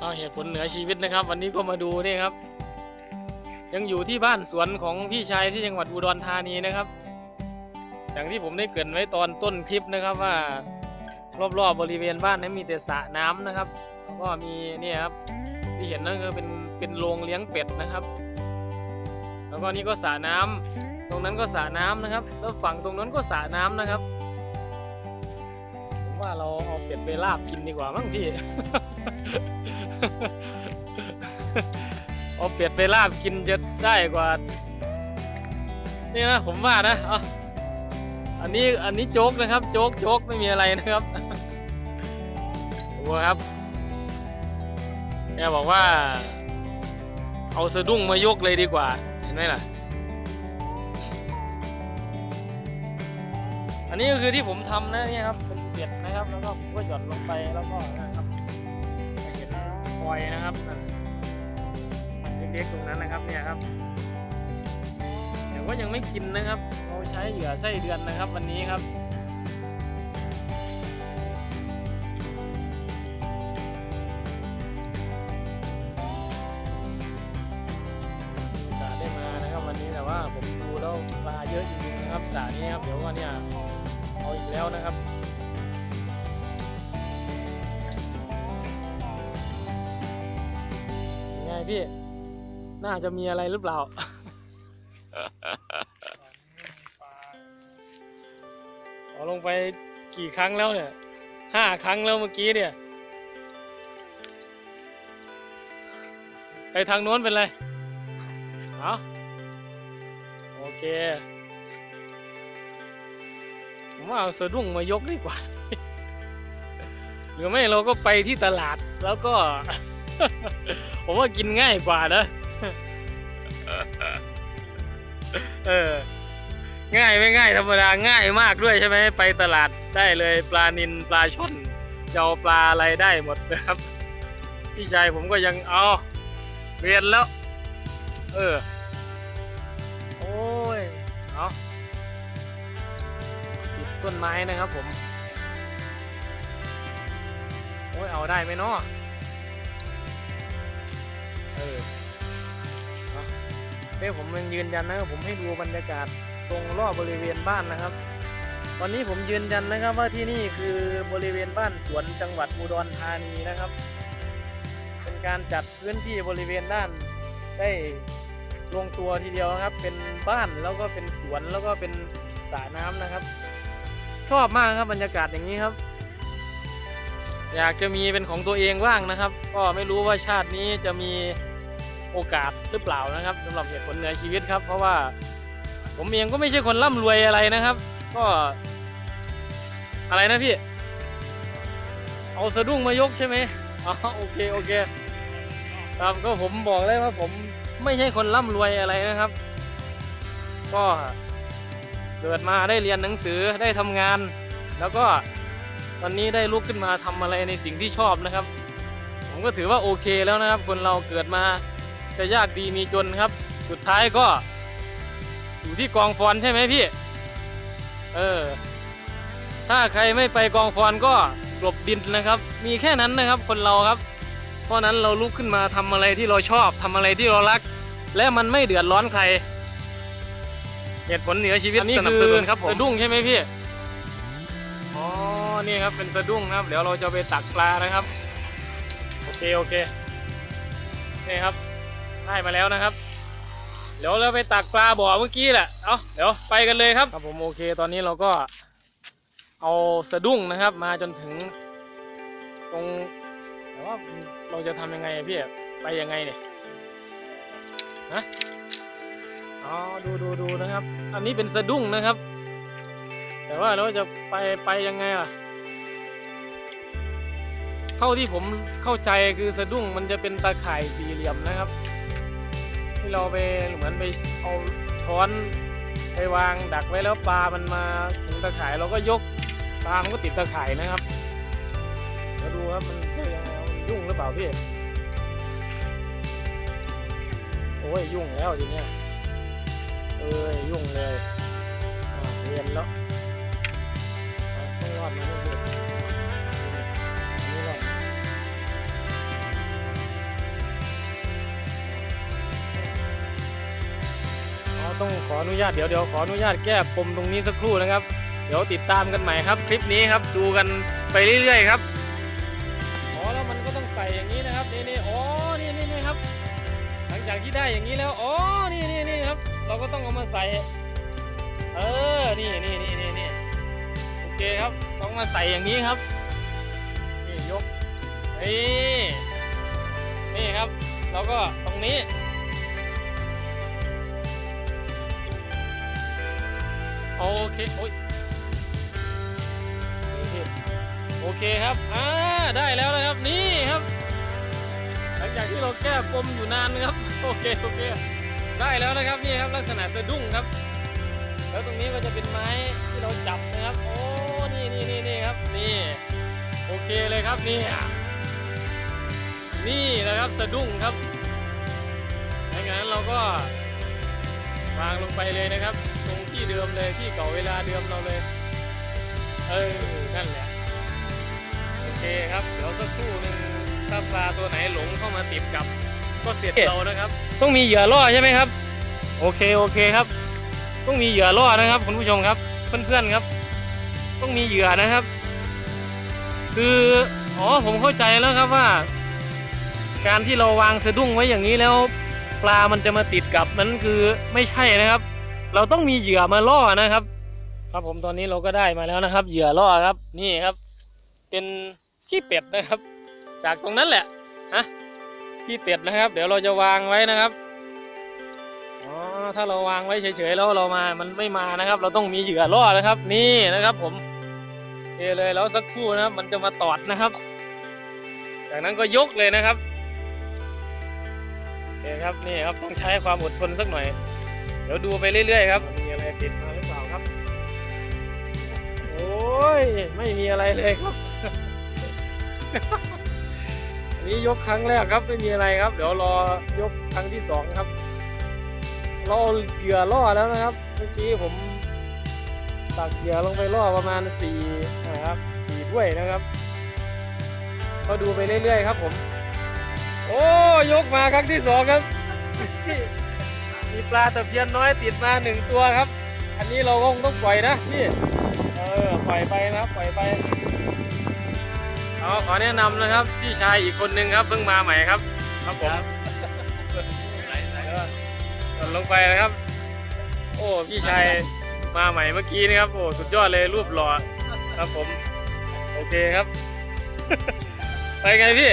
เอาเหตุผลเหนือชีวิตนะครับ วันนี้ก็มาดูนี่ครับ ยังอยู่ที่บ้านสวนของพี่ชายที่จังหวัดอุดรธานีนะครับ อย่างที่ผมได้เกรินไว้ตอนต้นคลิปนะครับว่ารอบๆบริเวณบ้านนั้นมีแต่สระน้ำนะครับแล้วก็มีเนี่ยครับที่เห็นนั่นคือเป็นเป็นโรงเลี้ยงเป็ดนะครับ แล้วก็นี่ก็สระน้ำตรงนั้นก็สระน้ำนะครับ แล้วฝั่งตรงนั้นก็สระน้ำนะครับผมว่าเราเอาเป็ดไปลาบกินดีกว่ามั้งพี่ เอาเป็ดไปลาบกินจะได้กว่า นี่นะผมว่านะเอาอันนี้อันนี้โจ๊กนะครับ โจ๊กโจ๊กไม่มีอะไรนะครับดูครับแกบอกว่า เอาสะดุ้งมายกเลยดีกว่า เห็นไหมล่ะ อันนี้ก็คือที่ผมทำนะเนี่ยครับ เป็นเป็ดนะครับ แล้วก็ผมก็หย่อนลงไปแล้วก็ อยนะครับเล็กๆตรงนั้นนะครับเนี่ยครับเดี๋ยวก็ยังไม่กินนะครับเราใช้เหยื่อไส้เดือนนะครับ วันนี้ครับมีโอกาสได้มานะครับวันนี้แต่ว่าผมดูแล้วปลาเยอะจริงๆนะครับสระนี้ครับเดี๋ยวก็เนี่ยเอาอีกแล้วนะครับ พี่ น่าจะมีอะไรหรือเปล่า เอาลงไปกี่ครั้งแล้วเนี่ย ห้าครั้งแล้วเมื่อกี้เนี่ย ไปทางโน้นเป็นไร เอาโอเค ผมว่าเอาสะดุ้งมายกดีกว่า หรือไม่เราก็ไปที่ตลาดแล้วก็ ผมว่ากินง่ายกว่านะเออ ง่ายไม่ง่ายธรรมดาง่ายมากด้วยใช่ไหมไปตลาดได้เลยปลานินปลาช่อนจะเอาปลาอะไรได้หมดนะครับ พี่ชายผมก็ยังเอาเรียนแล้ว เออ โอ้ยเอาติดต้นไม้นะครับผม โอ้ยเอาได้ไหมเนาะ เออเดี๋ยวผมยังยืนยันนะครับผมให้ดูบรรยากาศตรงรอบบริเวณบ้านนะครับ ตอนนี้ผมยืนยันนะครับว่าที่นี่คือบริเวณบ้านสวนจังหวัดอุดรธานีนะครับ เป็นการจัดพื้นที่บริเวณด้านได้ลงตัวทีเดียวครับ เป็นบ้านแล้วก็เป็นสวนแล้วก็เป็นสระน้ำนะครับ ชอบมากครับบรรยากาศอย่างนี้ครับ อยากจะมีเป็นของตัวเองบ้างนะครับ ก็ไม่รู้ว่าชาตินี้จะมี โอกาสหรือเปล่านะครับสำหรับเหตุผลเหนือชีวิตครับ เพราะว่าผมเองก็ไม่ใช่คนร่ำรวยอะไรนะครับ ก็ อะไรนะพี่ เอาสะดุ้งมายกใช่ไหมอ๋อโอเคโอเค ครับก็ผมบอกเลยว่าผมไม่ใช่คนร่ำรวยอะไรนะครับ ก็เกิดมาได้เรียนหนังสือได้ทำงาน แล้วก็ตอนนี้ได้ลุกขึ้นมาทำอะไรในสิ่งที่ชอบนะครับ ผมก็ถือว่าโอเคแล้วนะครับ คนเราเกิดมา จะยากดีมีจนครับ สุดท้ายก็ อยู่ที่กองฟอนใช่ไหมพี่ เออ ถ้าใครไม่ไปกองฟอนก็กลบดินนะครับ มีแค่นั้นนะครับคนเราครับ เพราะนั้นเราลุกขึ้นมาทำอะไรที่เราชอบทำอะไรที่เรารัก และมันไม่เดือดร้อนใครเหตุผลเหนือชีวิตอันนี้สนับสนุนคือครับผมสะดุ้งใช่ไหมพี่ อ๋อ นี่ครับเป็นสะดุ้งนะครับ เดี๋ยวเราจะไปตักปลานะครับ โอเค โอเค นี่ครับ ได้มาแล้วนะครับ เดี๋ยวเราไปตักปลาบ่อเมื่อกี้แหละ เอาเดี๋ยวไปกันเลยครับครับผมโอเค ตอนนี้เราก็เอาสะดุ้งนะครับ มาจนถึง ตรงแต่ว่าเราจะทำยังไงพี่ไปยังไงเนี่ยฮะอ๋อดูดูดูนะครับ อันนี้เป็นสะดุ้งนะครับ แต่ว่าเราจะไปไปยังไงอะ เท่าที่ผมเข้าใจคือสะดุ้งมันจะเป็นตาข่ายสี่เหลี่ยมนะครับ ที่เราไปเหมือนไปเอาช้อนไปวางดักไว้แล้วปลามันมาถึงตาข่ายเราก็ยกปลามันก็ติดตาข่ายนะครับเดี๋ยวดูครับมันจะยังไงมันยุ่งหรือเปล่าพี่โอ้ยยุ่งแล้วทีเนี้ยเอ้ยยุ่งเลยอ่าเรียนแล้วอ่าต้องรอดนะ ต้องขออนุญาตเดี๋ยวเดี๋ยวขออนุญาตแก้ปมตรงนี้สักครู่นะครับ เดี๋ยวติดตามกันใหม่ครับ คลิปนี้ครับดูกันไปเรื่อยๆครับอ๋อแล้วมันก็ต้องใส่อย่างนี้นะครับนี่นี่อ๋อนี่นี่นี่ครับ หลังจากที่ได้อย่างนี้แล้วอ๋อนี่นี่นี่ครับ เราก็ต้องเอามาใส่ เออนี่นี่นี่นี่นี่โอเคครับ ต้องมาใส่อย่างนี้ครับนี่ยกนี่นี่ครับ เราก็ตรงนี้ โอเคโอ้ยโอเคครับอ่าได้แล้วนะครับนี่ครับ หลังจากที่เราแก้ปมอยู่นานนะครับโอเคโอเคได้แล้วนะครับนี่ครับลักษณะสะดุ้งครับ แล้วตรงนี้ก็จะเป็นไม้ที่เราจับนะครับ โอ้นี่นี่นี่นี่ครับนี่โอเคเลยครับนี่นี่นะครับสะดุ้งครับหลังจากนั้นเราก็วางลงไปเลยนะครับตรง ที่เดิมเลยที่เก่าเวลาเดิมเราเลย เออ นั่นแหละ โอเคครับ เดี๋ยวสักครู่หนึ่งถ้าปลาตัวไหนหลงเข้ามาติดกับ ก็เสร็จเรานะครับ ต้องมีเหยื่อล่อใช่ไหมครับ โอเคโอเคครับ ต้องมีเหยื่อล่อนะครับคุณผู้ชมครับ เพื่อนๆครับ ต้องมีเหยื่อนะครับ คืออ๋อผมเข้าใจแล้วครับว่า การที่เราวางสะดุ้งไว้อย่างนี้แล้ว ปลามันจะมาติดกับนั้นคือไม่ใช่นะครับ เราต้องมีเหยื่อมาล่อนะครับ ครับผมตอนนี้เราก็ได้มาแล้วนะครับ เหยื่อล่อครับ นี่ครับ เป็นขี้เป็ดนะครับ จากตรงนั้นแหละฮะขี้เป็ดนะครับ เดี๋ยวเราจะวางไว้นะครับอ๋อถ้าเราวางไว้เฉยๆแล้วเรามามันไม่มานะครับ เราต้องมีเหยื่อล่อนะครับ นี่นะครับ ผมเทเลยแล้วสักครู่นะครับ มันจะมาตอดนะครับ จากนั้นก็ยกเลยนะครับโอเคครับนี่ครับต้องใช้ความอดทนสักหน่อย ดี๋ยวดูไปเรื่อยๆครับ มีอะไรติดมาหรือเปล่าครับ โอ้ย ไม่มีอะไรเลยครับ อันนี้ยกครั้งแรกครับ ไม่มีอะไรครับ เดี๋ยวรอยกครั้งที่สองครับ เราเอเหยื่อล่อแล้วนะครับ เมื่อกี้ผมตักเหยื่อลงไปล่อประมาณสี่นะครับสี่ถ้วยนะครับ ก็ดูไปเรื่อยๆครับผม โอ้ยกมาครั้งที่สองครับ มีปลาตะเพียนน้อยติดมาหนึ่งตัวครับ อันนี้เราก็คงต้องปล่อยนะพี่ เออปล่อยไปนะครับปล่อยไปเอาขอแนะนำนะครับพี่ชายอีกคนนึงครับเพิ่งมาใหม่ครับ ครับผมหล่นลงไปนะครับ โอ้พี่ชายมาใหม่เมื่อกี้นะครับโอ้สุดยอดเลยรูปหล่อครับผม โอเคครับ ไปไงพี่